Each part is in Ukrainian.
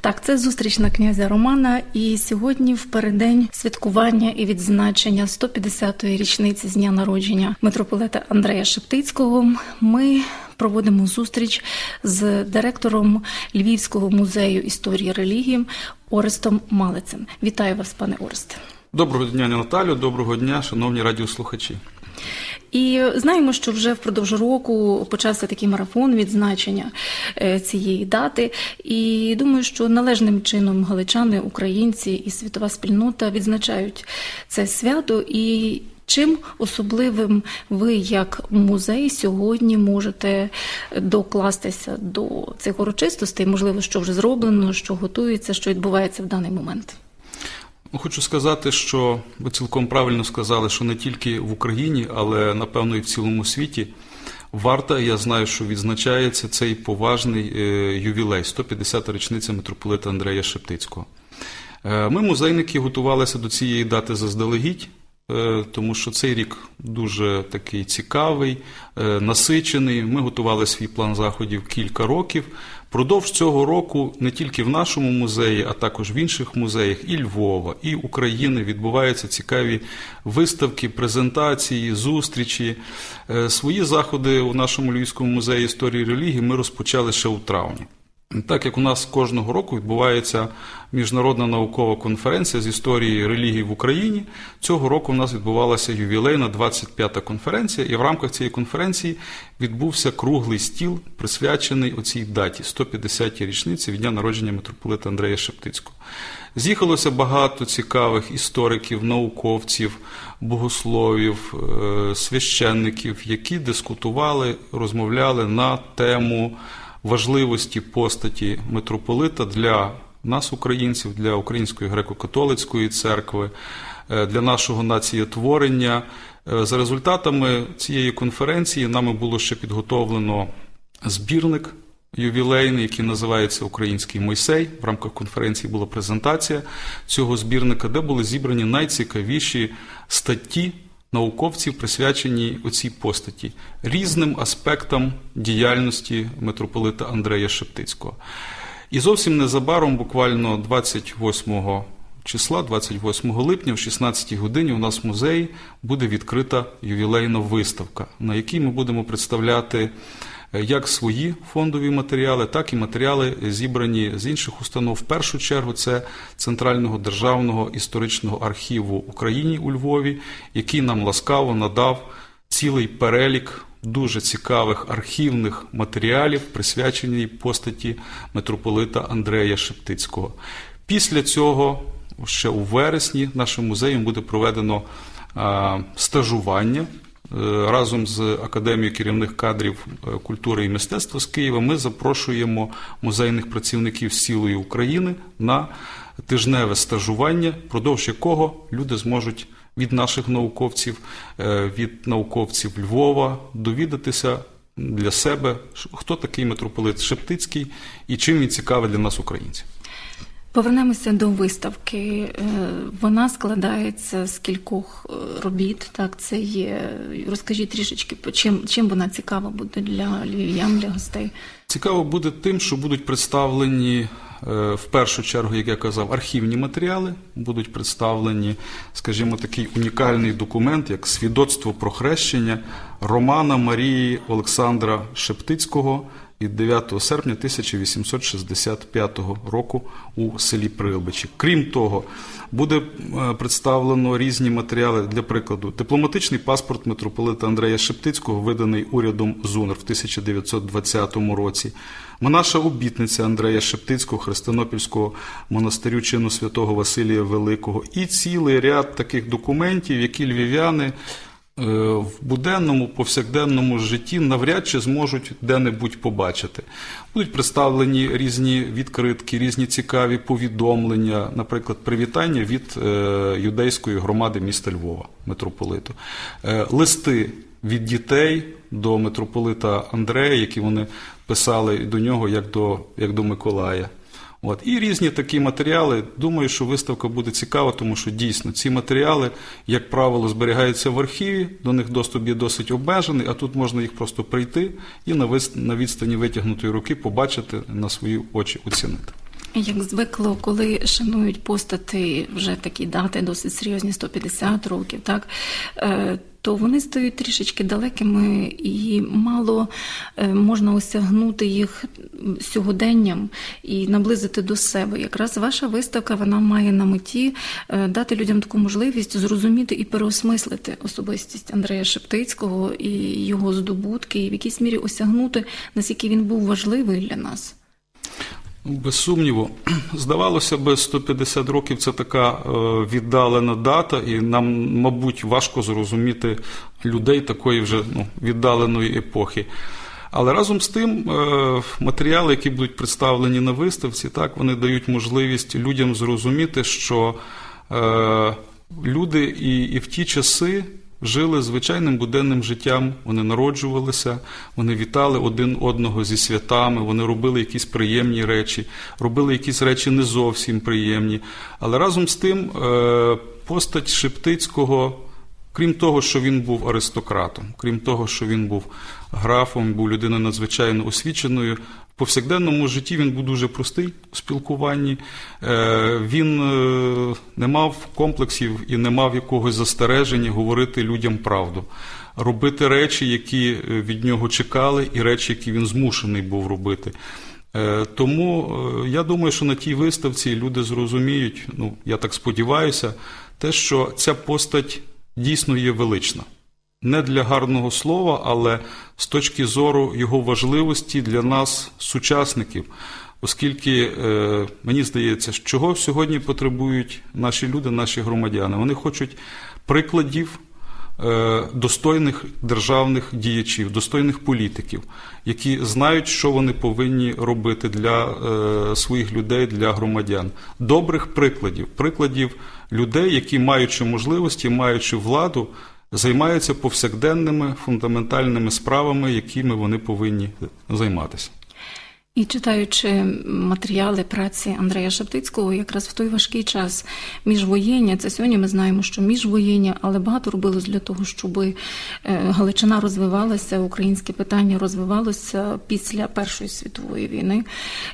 Так, це зустріч на князя Романа. І сьогодні, в переддень святкування і відзначення 150-ї річниці з дня народження митрополита Андрея Шептицького, ми проводимо зустріч з директором Львівського музею історії релігії Орестом Малицем. Вітаю вас, пане Оресте. Доброго дня, Наталю. Доброго дня, шановні радіослухачі. І знаємо, що вже впродовж року почався такий марафон відзначення е, цієї дати. І думаю, що належним чином галичани, українці і світова спільнота відзначають це свято. І чим особливим ви, як музей, сьогодні можете докластися до цих урочистостей? Можливо, що вже зроблено, що готується, що відбувається в даний момент. Ну, Хочу сказати, що ви цілком правильно сказали, що не тільки в Україні, але напевно і в цілому світі варта. Я знаю, що відзначається цей поважний е, ювілей 150-та річниця митрополита Андрея Шептицького. Е, Ми, музейники, готувалися до цієї дати заздалегідь. Е, Тому що цей рік дуже такий цікавий, е, насичений. Ми готували свій план заходів кілька років. Продовж цього року не тільки в нашому музеї, а також в інших музеях і Львова, і України відбуваються цікаві виставки, презентації, зустрічі. Е, Свої заходи у нашому Львівському музеї історії релігії ми розпочали ще у травні. Так як у нас кожного року відбувається міжнародна наукова конференція з історії релігії в Україні, цього року у нас відбувалася ювілейна 25-та конференція, і в рамках цієї конференції відбувся круглий стіл, присвячений оцій даті 150-й річниці від дня народження митрополита Андрея Шептицького. З'їхалося багато цікавих істориків, науковців, богословів, е, священників, які дискутували, розмовляли на тему важливості постаті митрополита для нас, українців, для Української греко-католицької церкви, е, для нашого націєтворення. Е, За результатами цієї конференції нами було ще підготовлено збірник ювілейний, який називається Український Мойсей. В рамках конференції була презентація цього збірника, де були зібрані найцікавіші статті науковців, присвячені оцій постаті різним аспектам діяльності митрополита Андрея Шептицького. І зовсім незабаром, буквально 28 числа, 28 липня, в 16 годині, у нас в музеї буде відкрита ювілейна виставка, на якій ми будемо представляти як свої фондові матеріали, так і матеріали зібрані з інших установ. В першу чергу це Центрального державного історичного архіву Україні у Львові, який нам ласкаво надав цілий перелік дуже цікавих архівних матеріалів, присвячений постаті митрополита Андрея Шептицького. Після цього, ще у вересні, нашим музеєм буде проведено стажування. Е, Разом з Академією керівних кадрів е, культури і мистецтва з Києва ми запрошуємо музейних працівників з цілої України на тижневе стажування, впродовж якого люди зможуть від наших науковців, е, від науковців Львова довідатися для себе, хто такий митрополит Шептицький і чим він цікавий для нас, українців. Повернемося до виставки. Е, Вона складається з кількох е, робіт. Так, це є. Розкажіть трішечки, чим, чим вона цікава буде для львів'ян, для гостей. Цікаво буде тим, що будуть представлені е, в першу чергу, як я казав, архівні матеріали. Будуть представлені, скажімо, такий унікальний документ, як свідоцтво про хрещення Романа Марії Олександра Шептицького від 9 серпня 1865 року у селі Прилбичі. Крім того, буде е, представлено різні матеріали для прикладу. Дипломатичний паспорт митрополита Андрея Шептицького, виданий урядом ЗУНР в 1920 році. Монаша обітниця Андрея Шептицького, Христинопільського монастирю чину святого Василія Великого і цілий ряд таких документів, які львів'яни в буденному, повсякденному житті навряд чи зможуть де-небудь побачити. Будуть представлені різні відкритки, різні цікаві повідомлення, наприклад, привітання від е, юдейської громади міста Львова, митрополиту, Е, листи від дітей до митрополита Андрея, які вони писали до нього як до, як до Миколая. От. І різні такі матеріали. Думаю, що виставка буде цікава, тому що дійсно ці матеріали, як правило, зберігаються в архіві, до них доступ є досить обмежений, а тут можна їх просто прийти і на відстані витягнутої руки побачити на свої очі, оцінити. Як звикло, коли шанують постати вже такі дати, досить серйозні 150 років, так е, то вони стають трішечки далекими і мало е, можна осягнути їх сьогоденням і наблизити до себе. Якраз ваша виставка вона має на меті е, дати людям таку можливість зрозуміти і переосмислити особистість Андрея Шептицького і його здобутки, і в якійсь мірі осягнути, наскільки він був важливий для нас. Ну, Без сумніву, здавалося би, 150 років це така е, віддалена дата, і нам, мабуть, важко зрозуміти людей такої вже ну, віддаленої епохи. Але разом з тим, е, матеріали, які будуть представлені на виставці, так вони дають можливість людям зрозуміти, що е, люди і, і в ті часи жили звичайним буденним життям. Вони народжувалися, вони вітали один одного зі святами, вони робили якісь приємні речі, робили якісь речі не зовсім приємні. Але разом з тим, е, постать Шептицького. Крім того, що він був аристократом, крім того, що він був графом, був людиною надзвичайно освіченою, повсякденному житті він був дуже простий у спілкуванні. Е, Він е, не мав комплексів і не мав якогось застереження говорити людям правду, робити речі, які е, від нього чекали, і речі, які він змушений був робити. Тому я думаю, що на тій виставці люди зрозуміють, ну я так сподіваюся, те, що ця постать дійсно є велична. Не для гарного слова, але з точки зору його важливості для нас, сучасників. Оскільки е, мені здається, чого сьогодні потребують наші люди, наші громадяни. Вони хочуть прикладів е, достойних державних діячів, достойних політиків, які знають, що вони повинні робити для е, своїх людей, для громадян. Добрих прикладів, прикладів людей, які, маючи можливості, маючи владу, займаються повсякденними фундаментальними справами, якими вони повинні займатися. І читаючи матеріали праці Андрея Шептицького, якраз в той важкий час міжвоєння, це сьогодні ми знаємо, що міжвоєння, але багато робилось для того, щоб е, Галичина розвивалася, українське питання розвивалося після Першої світової війни.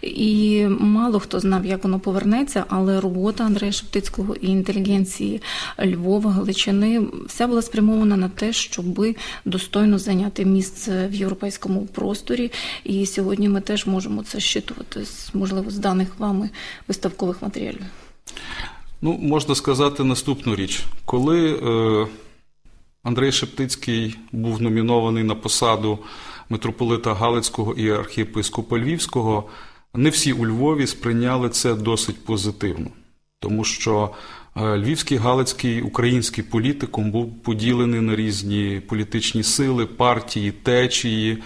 І мало хто знав, як воно повернеться, але робота Андрея Шептицького і інтелігенції Львова, Галичини, вся була спрямована на те, щоб достойно зайняти місце в європейському просторі. І сьогодні ми теж можемо це щитувати, можливо, з даних вами виставкових матеріалів. Ну, можна сказати наступну річ. Коли е, Андрей Шептицький був номінований на посаду митрополита Галицького і архієпископа Львівського, не всі у Львові сприйняли це досить позитивно, тому що е, Львівський Галицький український політикум був поділений на різні політичні сили, партії, течії.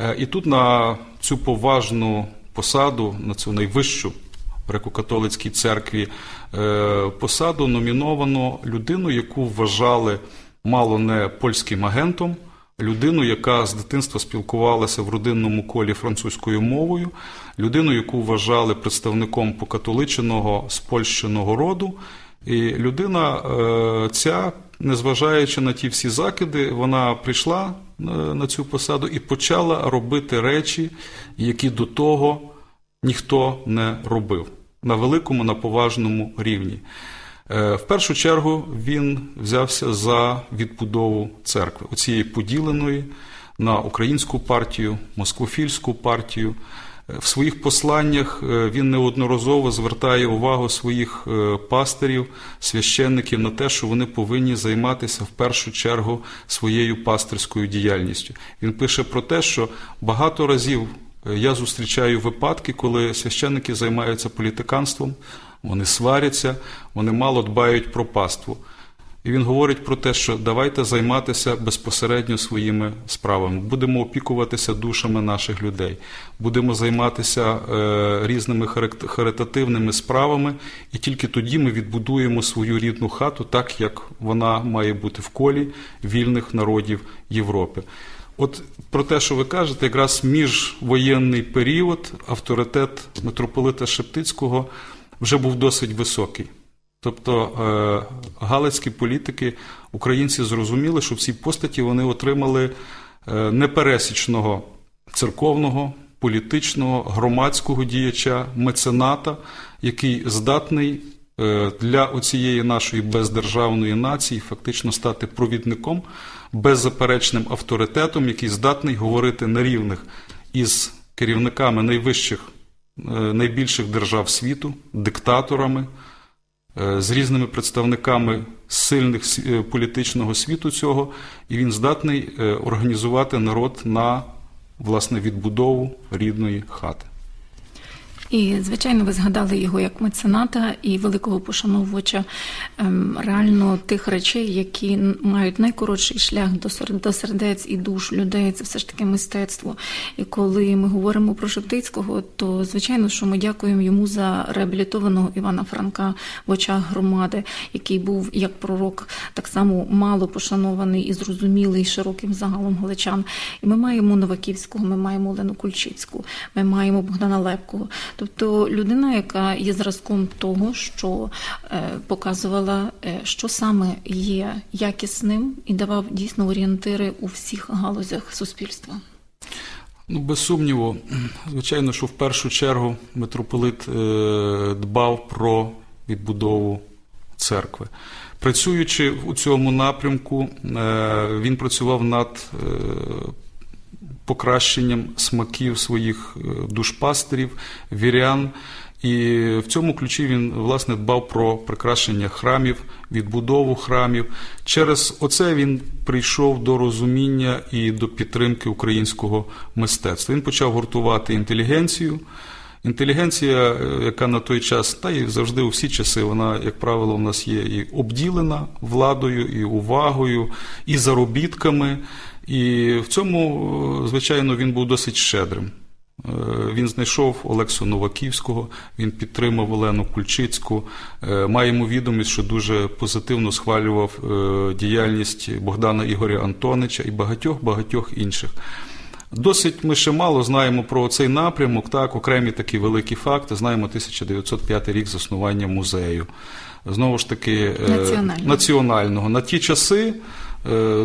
Е, І тут на цю поважну посаду, на цю найвищу греко-католицькій церкві е, посаду номіновано людину, яку вважали мало не польським агентом, людину, яка з дитинства спілкувалася в родинному колі французькою мовою, людину, яку вважали представником покатоличеного спольщеного роду. І людина е, ця, незважаючи на ті всі закиди, вона прийшла е, на цю посаду і почала робити речі, які до того ніхто не робив на великому, на поважному рівні. Е, В першу чергу він взявся за відбудову церкви, оцієї поділеної на українську партію, москвофільську партію. Е, В своїх посланнях е, він неодноразово звертає увагу своїх е, пастирів, священників на те, що вони повинні займатися в першу чергу своєю пастирською діяльністю. Він пише про те, що багато разів я зустрічаю випадки, коли священники займаються політиканством, вони сваряться, вони мало дбають про паству. І він говорить про те, що давайте займатися безпосередньо своїми справами. Будемо опікуватися душами наших людей, будемо займатися е, різними харитативними справами, і тільки тоді ми відбудуємо свою рідну хату так, як вона має бути в колі вільних народів Європи. От про те, що ви кажете, якраз міжвоєнний період авторитет митрополита Шептицького вже був досить високий. Тобто е, галицькі політики, українці зрозуміли, що в цій постаті вони отримали е, непересічного церковного, політичного, громадського діяча, мецената, який здатний е, для оцієї нашої бездержавної нації фактично стати провідником, беззаперечним авторитетом, який здатний говорити на рівних із керівниками найвищих, найбільших держав світу, диктаторами, з різними представниками сильних е, політичного світу цього, і він здатний е, організувати народ на власне відбудову рідної хати. І, звичайно, ви згадали його як мецената і великого пошановувача ем, реально тих речей, які мають найкоротший шлях до сердець і душ людей. Це все ж таки мистецтво. І коли ми говоримо про Шептицького, то звичайно, що ми дякуємо йому за реабілітованого Івана Франка в очах громади, який був як пророк, так само мало пошанований і зрозумілий широким загалом галичан. І ми маємо Новаківського, ми маємо Олену Кульчицьку, ми маємо Богдана Лепкого. Тобто людина, яка є зразком того, що е, показувала, е, що саме є якісним і давав дійсно орієнтири у всіх галузях суспільства. Ну, без сумніву, звичайно, що в першу чергу митрополит е, дбав про відбудову церкви. Працюючи у цьому напрямку, він працював над покращенням смаків своїх е, душпастерів, вірян. І в цьому ключі він власне дбав про прикрашення храмів, відбудову храмів. Через оце він прийшов до розуміння і до підтримки українського мистецтва. Він почав гуртувати інтелігенцію. Інтелігенція, е, яка на той час, та і завжди у всі часи, вона, як правило, у нас є і обділена владою, і увагою, і заробітками. І в цьому, е, звичайно, він був досить щедрим. Е, Він знайшов Олексу Новаківського, він підтримав Олену Кульчицьку. Е, Маємо відомість, що дуже позитивно схвалював діяльність Богдана Ігоря Антонича і багатьох багатьох інших. Досить ми ще мало знаємо про цей напрямок. Так, окремі такі великі факти. Знаємо 1905 рік заснування музею. Знову ж таки, Національного. національного. На ті часи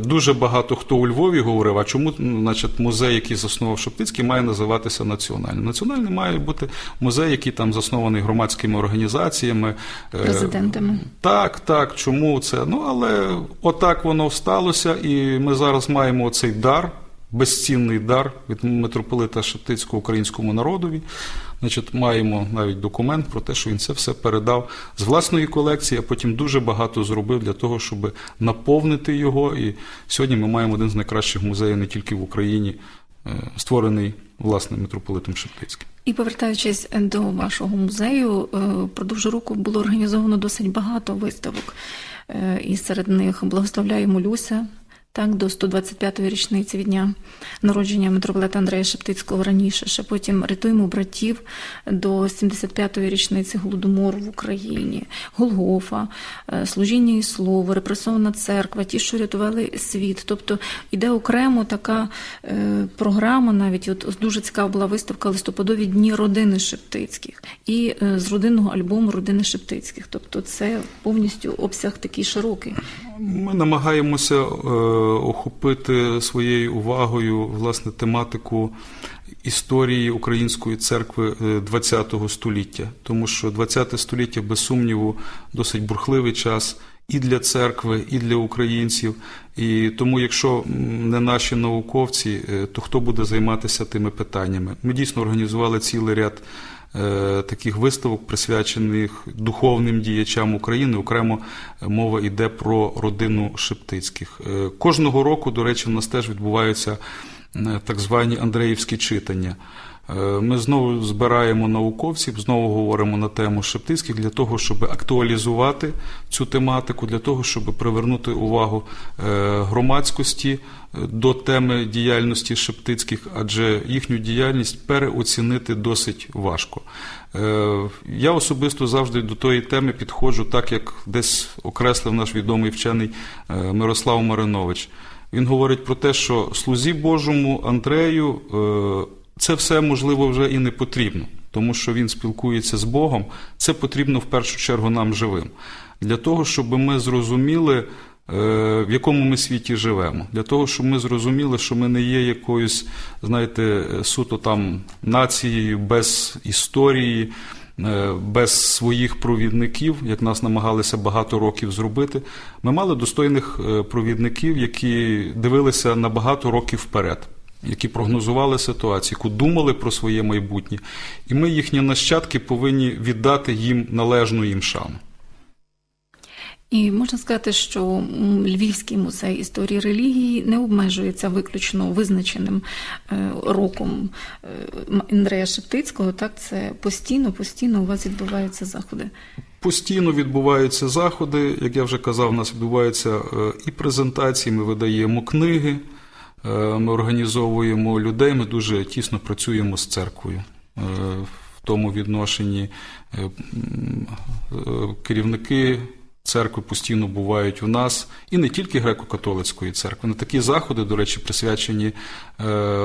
дуже багато хто у Львові говорив, а чому ну, значить, музей, який заснував Шептицький, має називатися національним. Національний має бути музей, який там заснований громадськими організаціями. е, Президентами. так, так, чому це? Ну, але отак воно сталося, і ми зараз маємо цей дар, безцінний дар від митрополита Шептицького українському народові. Значить, маємо навіть документ про те, що він це все передав з власної колекції, а потім дуже багато зробив для того, щоб наповнити його. І сьогодні ми маємо один з найкращих музеїв не тільки в Україні, е, створений власне митрополитом Шептицьким. І повертаючись до вашого музею, е, впродовж року було організовано досить багато виставок. Е, І серед них благословляємо Люся. Так, до 125-ї річниці від дня народження митрополита Андрея Шептицького раніше, ще потім рятуємо братів до 75-ї річниці голодомору в Україні, Голгофа, е, служіння і слово, репресована церква, ті, що рятували світ. Тобто іде окремо така е, програма, навіть от дуже цікава була виставка листопадові дні родини Шептицьких і е, з родинного альбому родини Шептицьких. Тобто це повністю обсяг такий широкий. Ми намагаємося е, охопити своєю увагою власне тематику історії Української церкви ХХ століття, тому що ХХ століття, без сумніву, досить бурхливий час. І для церкви, і для українців. І тому, якщо не наші науковці, е, то хто буде займатися тими питаннями? Ми дійсно організували цілий ряд е, таких виставок, присвячених духовним діячам України. Окремо е, мова йде про родину Шептицьких. Е, Кожного року, до речі, в нас теж відбуваються е, так звані Андреївські читання. Е, Ми знову збираємо науковців, знову говоримо на тему Шептицьких для того, щоб актуалізувати цю тематику, для того, щоб привернути увагу е, громадськості е, до теми діяльності Шептицьких, адже їхню діяльність переоцінити досить важко. Я особисто завжди до тої теми підходжу так, як десь окреслив наш відомий вчений Мирослав Маринович. Він говорить про те, що слузі Божому Андрею це все можливо вже і не потрібно, тому що він спілкується з Богом. Це потрібно в першу чергу нам живим. Для того, щоб ми зрозуміли, е, в якому ми світі живемо, для того, щоб ми зрозуміли, що ми не є якоюсь, знаєте, суто там нацією без історії. е, Без своїх провідників, як нас намагалися багато років зробити, ми мали достойних е, провідників, які дивилися на багато років вперед, які прогнозували ситуацію, які думали про своє майбутнє, і ми, їхні нащадки, повинні віддати їм належну їм шану. І можна сказати, що Львівський музей історії релігії не обмежується виключно визначеним е, роком е, Андрея Шептицького. Так, це постійно, постійно у вас відбуваються заходи. Постійно відбуваються заходи, як я вже казав, у нас відбуваються е, і презентації, ми видаємо книги, ми організовуємо людей, ми дуже тісно працюємо з церквою. Е, В тому відношенні е, е, керівники церкви постійно бувають у нас, і не тільки греко-католицької церкви. На такі заходи, до речі, присвячені е,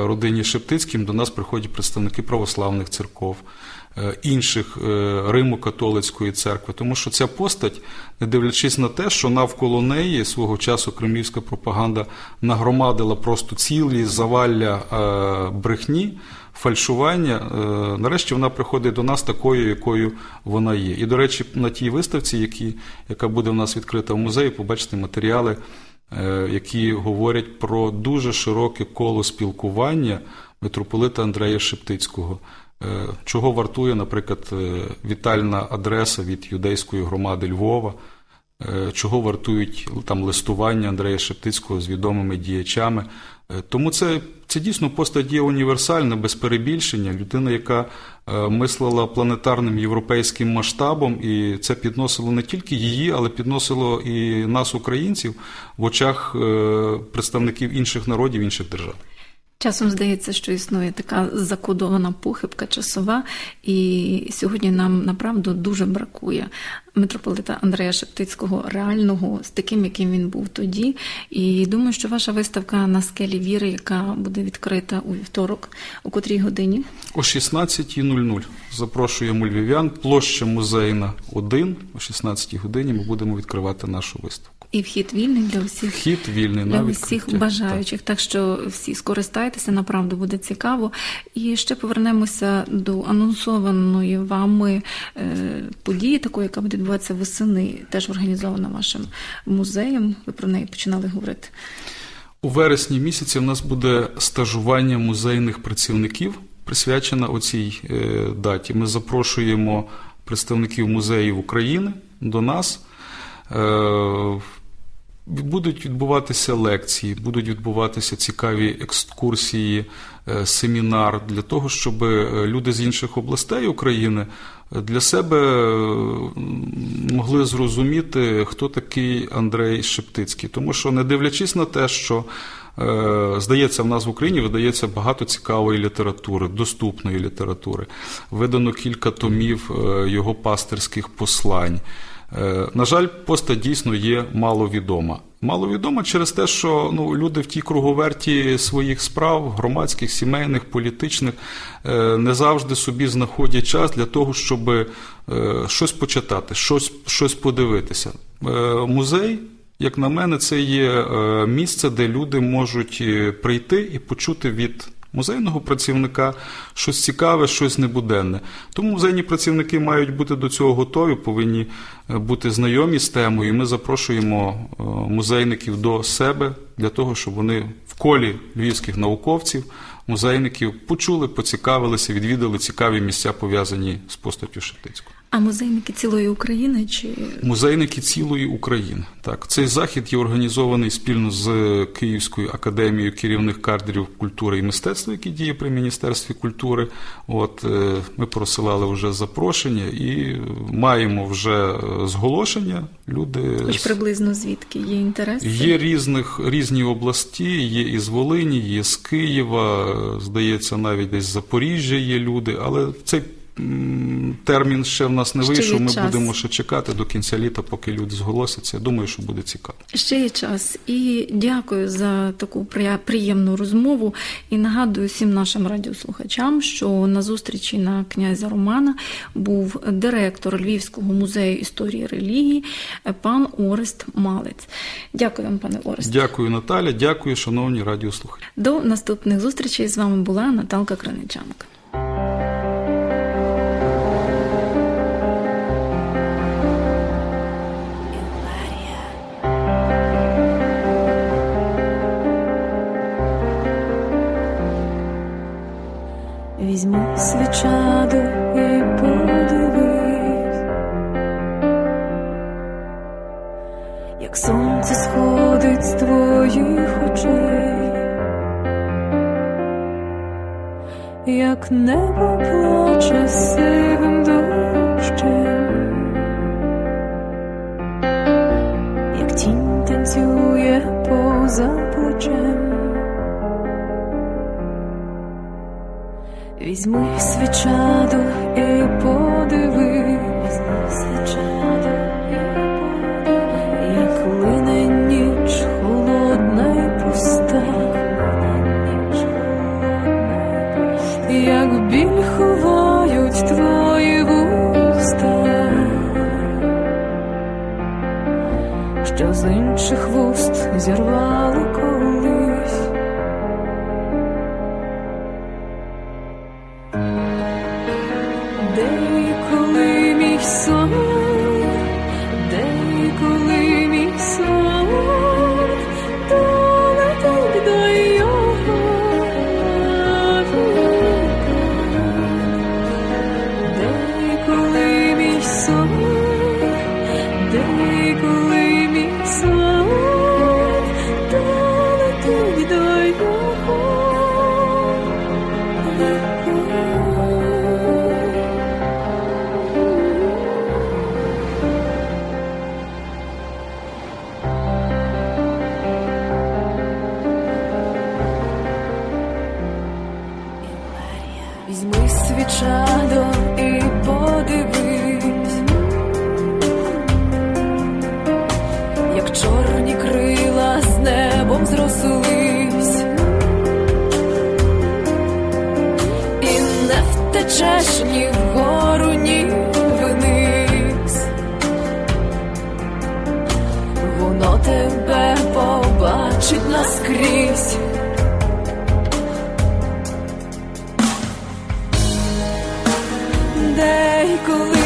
родині Шептицьким, до нас приходять представники православних церков, е, інших е, Римо-католицької церкви, тому що ця постать, не дивлячись на те, що навколо неї свого часу кремлівська пропаганда нагромадила просто цілі завалля брехні. Фальшування, е, нарешті вона приходить до нас такою, якою вона є. І, до речі, на тій виставці, які, яка буде в нас відкрита в музеї, побачите матеріали, е, які говорять про дуже широке коло спілкування митрополита Андрея Шептицького. Е, Чого вартує, наприклад, вітальна адреса від юдейської громади Львова, чого вартують там листування Андрея Шептицького з відомими діячами. Е, Тому це, це дійсно постать є універсальна, без перебільшення. Людина, яка е, мислила планетарним європейським масштабом, і це підносило не тільки її, але підносило і нас, українців, в очах е, представників інших народів, інших держав. Часом здається, що існує така закодована похибка часова, і сьогодні нам направду дуже бракує митрополита Андрея Шептицького реального з таким, яким він був тоді. І думаю, що ваша виставка на скелі віри, яка буде відкрита у вівторок, у котрій годині. О 16.00 запрошуємо львів'ян, площа музейна 1. О 16 годині ми будемо відкривати нашу виставку. І вхід вільний для всіх. Вхід вільний Для усіх бажаючих, так що всі скористайтеся, направду буде цікаво. І ще повернемося до анонсованої вами е, події, такої, яка буде відбуватися восени, теж організована вашим музеєм. Ви про неї починали говорити. У вересні місяці в нас буде стажування музейних працівників, присвячена оцій е, даті. Ми запрошуємо представників музеїв України до нас. Будуть відбуватися лекції, будуть відбуватися цікаві екскурсії, е, семінар для того, щоб е, люди з інших областей України для себе е, могли зрозуміти, хто такий Андрей Шептицький. Тому що, не дивлячись на те, що здається, в нас в Україні видається багато цікавої літератури, доступної літератури. Видано кілька томів його пастирських послань. Е, На жаль, постать дійсно є маловідома. Маловідома через те, що ну, люди в тій круговерті своїх справ, громадських, сімейних, політичних, е, не завжди собі знаходять час для того, щоб е, щось почитати, щось, щось подивитися. Музей, як на мене, це є місце, де люди можуть прийти і почути від музейного працівника щось цікаве, щось небуденне. Тому музейні працівники мають бути до цього готові, повинні е, бути знайомі з темою. І ми запрошуємо е, музейників до себе для того, щоб вони в колі львівських науковців, музейників почули, поцікавилися, відвідали цікаві місця, пов'язані з постаттю Шептицького. А музейники цілої України чи Музейники цілої України. Так, цей захід є організований спільно з Київською академією керівних кадрів культури і мистецтва, які діє при Міністерстві культури. От е, ми просилали вже запрошення і маємо вже е, зголошення. Люди хоч приблизно звідки є інтерес? Є різних різні області, є із Волині, є з Києва, е, здається, навіть десь з Запоріжжя є люди, але цей термін ще в нас не Ще вийшов. Ми час. будемо ще чекати до кінця літа, поки люди зголосяться. Думаю, що буде цікаво. Ще є час. І дякую за таку приємну розмову. І нагадую всім нашим радіослухачам, що на зустрічі на князя Романа був директор Львівського музею історії релігії пан Орест Малець. Дякую вам, пане Орест. Дякую, Наталя. Дякую, шановні радіослухачі. До наступних зустрічей з вами була Наталка Краничанка. Візьми свічаду і подивись, як сонце сходить з твоїх очей, як небо плаче сивим дощем, як тінь танцює поза плечем. Візьми свічаду і подивись, свічаду Візьми свічадо і подивись, як чорні крила з небом зрослись, і не втечеш ні вгору, ні вниз. Воно тебе побачить наскрізь. Де й коли